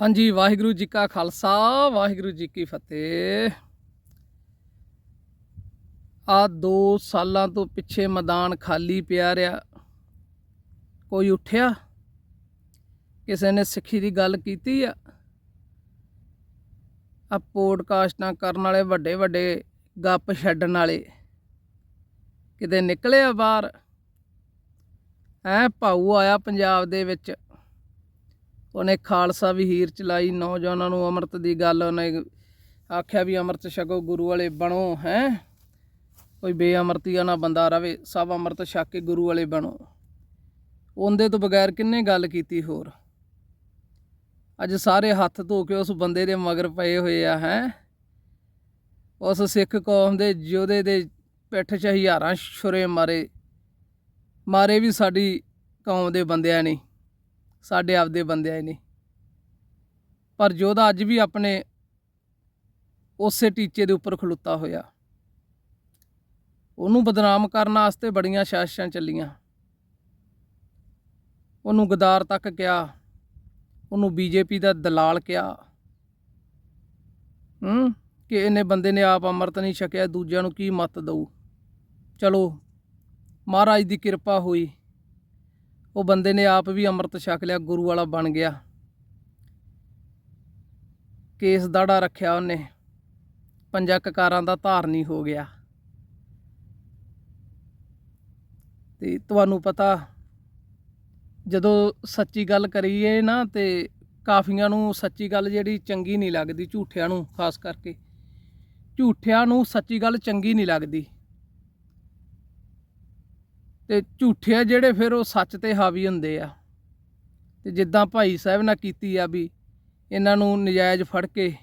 ਹਾਂਜੀ, ਵਾਹਿਗੁਰੂ ਜੀ ਕਾ ਖਾਲਸਾ, ਵਾਹਿਗੁਰੂ ਜੀ ਕੀ ਫਤਿਹ। ਆ 2 ਸਾਲਾਂ ਤੋਂ ਪਿੱਛੇ ਮੈਦਾਨ ਖਾਲੀ ਪਿਆ ਰਿਹਾ। ਕੋਈ ਉੱਠਿਆ? ਕਿਸੇ ਨੇ ਸਿੱਖੀ ਦੀ ਗੱਲ ਕੀਤੀ ਆ? ਆ ਪੋਡਕਾਸਟਾਂ ਕਰਨ ਵਾਲੇ ਵੱਡੇ ਵੱਡੇ ਗੱਪ ਛੱਡਣ ਵਾਲੇ। ਕਿਤੇ ਨਿਕਲਿਆ ਬਾਹਰ? ਐ ਭਾਊ ਆਇਆ ਪੰਜਾਬ ਦੇ ਵਿੱਚ। ਉਹਨੇ ਖਾਲਸਾ ਵੀ ਹੀਰ ਚਲਾਈ, ਨੌਜਵਾਨਾਂ ਨੂੰ ਅੰਮ੍ਰਿਤ ਦੀ ਗੱਲ ਉਹਨੇ ਆਖਿਆ ਵੀ ਅੰਮ੍ਰਿਤ ਛਕੋ, ਗੁਰੂ ਵਾਲੇ ਬਣੋ, ਹੈ। ਕੋਈ ਬੇਅਮਰਤੀਆ ਨਾ ਬੰਦਾ ਰਵੇ, ਸਭ ਅੰਮ੍ਰਿਤ ਛਕ ਕੇ ਗੁਰੂ ਵਾਲੇ ਬਣੋ। ਉਹਦੇ ਤੋਂ ਬਗੈਰ ਕਿੰਨੇ ਗੱਲ ਕੀਤੀ ਹੋਰ? ਅੱਜ ਸਾਰੇ ਹੱਥ ਧੋ ਕੇ ਉਸ ਬੰਦੇ ਦੇ ਮਗਰ ਪਏ ਹੋਏ ਆ, ਹੈ। ਉਸ ਸਿੱਖ ਕੌਮ ਦੇ ਯੋਧੇ ਦੇ ਪਿੱਠ 'ਚ ਹਜ਼ਾਰਾਂ ਛੁਰੇ ਮਾਰੇ। ਮਾਰੇ ਵੀ ਸਾਡੀ ਕੌਮ ਦੇ ਬੰਦਿਆਂ ਨੇ। ਸਾਡੇ ਆਪਦੇ ਬੰਦਿਆਂ ਨੇ ਪਰ ਯੋਧਾ ਅੱਜ ਵੀ ਆਪਣੇ ਉਸੇ ਟੀਚੇ ਦੇ ਉੱਪਰ ਖਲੋਤਾ ਹੋਇਆ। ਉਹਨੂੰ ਬਦਨਾਮ ਕਰਨ ਵਾਸਤੇ ਬੜੀਆਂ ਸਾਜ਼ਿਸ਼ਾਂ ਚੱਲੀਆਂ। ਉਹਨੂੰ ਗਦਾਰ ਤੱਕ ਕਿਹਾ। ਉਹਨੂੰ ਬੀਜੇਪੀ ਦਾ ਦਲਾਲ ਕਿਹਾ। ਹੂੰ, ਕਿ ਇਹਨੇ ਬੰਦੇ ਨੇ ਆਪ ਅੰਮ੍ਰਿਤ ਨਹੀਂ ਛਕਿਆ, ਦੂਜਿਆਂ ਨੂੰ ਕੀ ਮਤ ਦਊ? ਚਲੋ, ਮਹਾਰਾਜ ਦੀ ਕਿਰਪਾ ਹੋਈ। ਉਹ ਬੰਦੇ ਨੇ ਆਪ ਵੀ ਅੰਮ੍ਰਿਤ ਛਕ ਲਿਆ, ਗੁਰੂ ਵਾਲਾ ਬਣ ਗਿਆ। ਕੇਸ ਦਾੜਾ ਰੱਖਿਆ ਉਹਨੇ। ਪੰਜਾਂ ਕਕਾਰਾਂ ਦਾ ਧਾਰਨੀ ਹੋ ਗਿਆ। ਤੇ ਤੁਹਾਨੂੰ ਪਤਾ, ਜਦੋਂ ਸੱਚੀ ਗੱਲ ਕਰੀਏ ਨਾ ਤੇ ਕਾਫੀਆਂ ਨੂੰ ਸੱਚੀ ਗੱਲ ਜਿਹੜੀ ਚੰਗੀ ਨਹੀਂ ਲੱਗਦੀ, ਝੂਠਿਆਂ ਨੂੰ, ਖਾਸ ਕਰਕੇ। ਝੂਠਿਆਂ ਨੂੰ ਸੱਚੀ ਗੱਲ ਚੰਗੀ ਨਹੀਂ ਲੱਗਦੀ। ਤੇ ਝੂਠੇ ਜਿਹੜੇ ਫਿਰ ਉਹ ਸੱਚ ਤੇ ਹਾਵੀ ਹੁੰਦੇ ਆ। ਤੇ ਜਿੱਦਾਂ ਭਾਈ ਸਾਹਿਬ ਨਾਲ ਕੀਤੀ ਆ ਵੀ ਇਹਨਾਂ ਨੂੰ ਨਜਾਇਜ਼ ਫੜ ਕੇ,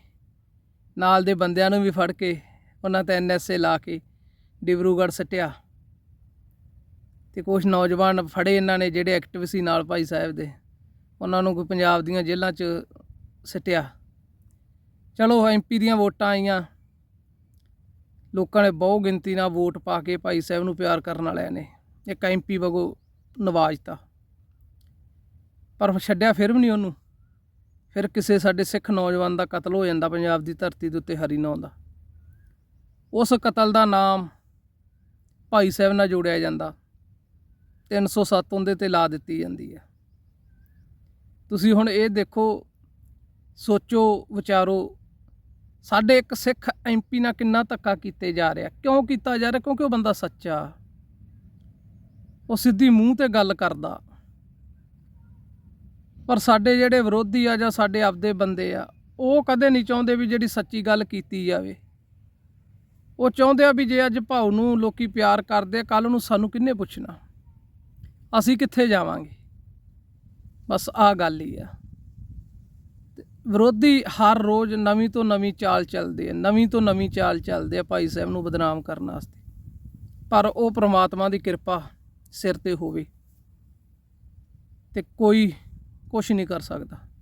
ਨਾਲ ਦੇ ਬੰਦਿਆਂ ਨੂੰ ਵੀ ਫੜ ਕੇ, ਉਹਨਾਂ ਤੇ ਐਨਐਸਏ ਲਾ ਕੇ ਡਿਬਰੂਗੜ੍ਹ ਸੱਟਿਆ। ਤੇ ਕੁਝ ਨੌਜਵਾਨ ਫੜੇ ਇਹਨਾਂ ਨੇ ਜਿਹੜੇ ਐਕਟਿਵ ਸੀ ਨਾਲ ਭਾਈ ਸਾਹਿਬ ਦੇ। ਉਹਨਾਂ ਨੂੰ ਕੋਈ ਪੰਜਾਬ ਦੀਆਂ ਜੇਲ੍ਹਾਂ 'ਚ ਸੱਟਿਆ। ਚਲੋ ਐਮਪੀ ਦੀਆਂ ਵੋਟਾਂ ਆਈਆਂ। ਲੋਕਾਂ ਨੇ ਬਹੁ ਗਿਣਤੀ ਨਾਲ ਵੋਟ ਪਾ ਕੇ ਭਾਈ ਸਾਹਿਬ ਨੂੰ ਪਿਆਰ ਕਰਨ ਵਾਲਿਆਂ ਨੇ। ਇੱਕ ਐਮਪੀ ਵਗੋ ਨਵਾਜਤਾ। ਪਰ ਛੱਡਿਆ ਫਿਰ ਵੀ ਨਹੀਂ ਉਹਨੂੰ। ਫਿਰ ਕਿਸੇ ਸਾਡੇ ਸਿੱਖ ਨੌਜਵਾਨ ਦਾ ਕਤਲ ਹੋ ਜਾਂਦਾ ਪੰਜਾਬ ਦੀ ਧਰਤੀ ਦੇ ਉੱਤੇ ਹਰੀ ਨਾਂ ਦਾ। ਉਸ ਕਤਲ ਦਾ ਨਾਮ ਭਾਈ ਸਾਹਿਬ ਨਾਲ ਜੋੜਿਆ ਜਾਂਦਾ। 307 ਉਹਦੇ ਤੇ ਲਾ ਦਿੱਤੀ ਜਾਂਦੀ ਹੈ। ਤੁਸੀਂ ਹੁਣ ਇਹ ਦੇਖੋ, ਸੋਚੋ, ਵਿਚਾਰੋ, ਸਾਡੇ ਇੱਕ ਸਿੱਖ ਐਮਪੀ ਨਾਲ ਕਿੰਨਾ ਧੱਕਾ ਕੀਤੇ ਜਾ ਰਿਹਾ। ਕਿਉਂ ਕੀਤਾ ਜਾ ਰਿਹਾ? ਕਿਉਂਕਿ ਉਹ ਬੰਦਾ ਸੱਚਾ। ਉਹ ਸਿੱਧੀ ਮੂੰਹ ਤੇ ਗੱਲ ਕਰਦਾ। ਪਰ ਸਾਡੇ ਜਿਹੜੇ ਵਿਰੋਧੀ ਆ ਜਾਂ ਸਾਡੇ ਆਪਦੇ ਬੰਦੇ ਆ, ਉਹ ਕਦੇ ਨਹੀਂ ਚਾਹੁੰਦੇ ਵੀ ਜਿਹੜੀ ਸੱਚੀ ਗੱਲ ਕੀਤੀ ਜਾਵੇ। ਉਹ ਚਾਹੁੰਦੇ ਆ ਵੀ ਜੇ ਅੱਜ ਭਾਉ ਨੂੰ ਲੋਕੀ ਪਿਆਰ ਕਰਦੇ ਆ ਕੱਲ ਨੂੰ ਸਾਨੂੰ ਕਿੰਨੇ ਪੁੱਛਣਾ? ਅਸੀਂ ਕਿੱਥੇ ਜਾਵਾਂਗੇ? ਬਸ ਆ ਗੱਲ ਹੀ ਆ। ਤੇ ਵਿਰੋਧੀ ਹਰ ਰੋਜ਼ ਨਵੀਂ ਤੋਂ ਨਵੀਂ ਚਾਲ ਚੱਲਦੇ ਆ, ਨਵੀਂ ਤੋਂ ਨਵੀਂ ਚਾਲ ਚੱਲਦੇ ਆ ਭਾਈ ਸਾਹਿਬ ਨੂੰ ਬਦਨਾਮ ਕਰਨ ਵਾਸਤੇ। ਪਰ ਉਹ ਪ੍ਰਮਾਤਮਾ ਦੀ ਕਿਰਪਾ ਸਿਰ ਤੇ ਹੋਵੇ। ਤੇ ਕੋਈ ਕੁਝ ਨਹੀਂ ਕਰ ਸਕਦਾ।